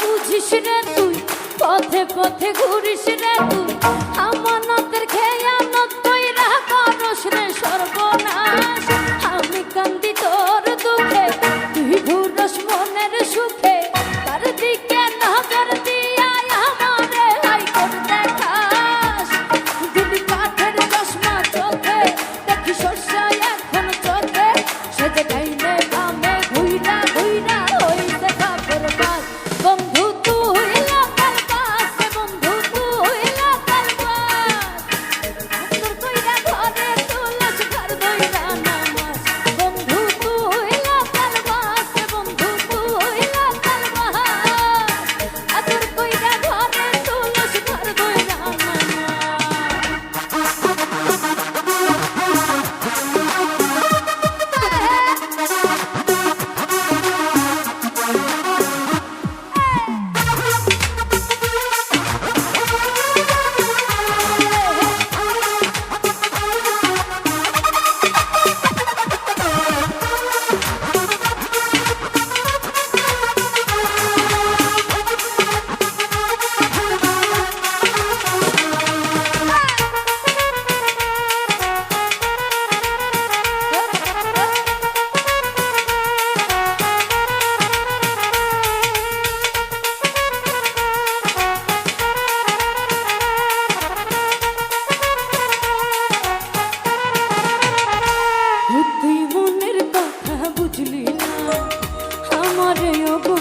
বুঝিস রে তুই পথে পথে ঘুরিস রে তুই। আমানতের খেয়ানত তৈরা করস রে সর্বনাশ। you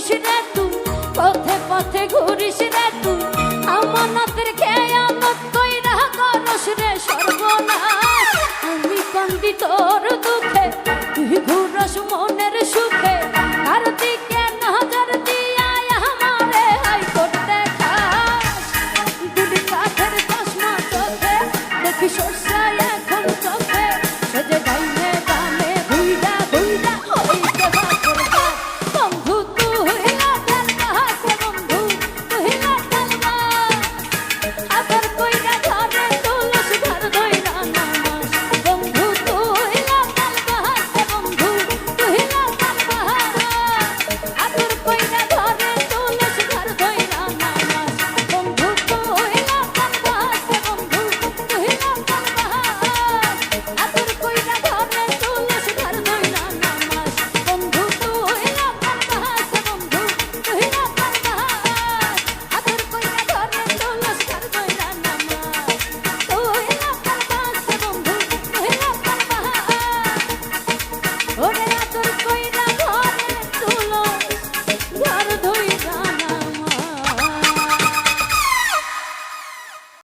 ঘুরিস রে তুই পথে পথে ঘুরিস রে তুই আমানতের খেয়ানত কইরা করস রে সর্বনাশ। আমি কান্দি তোর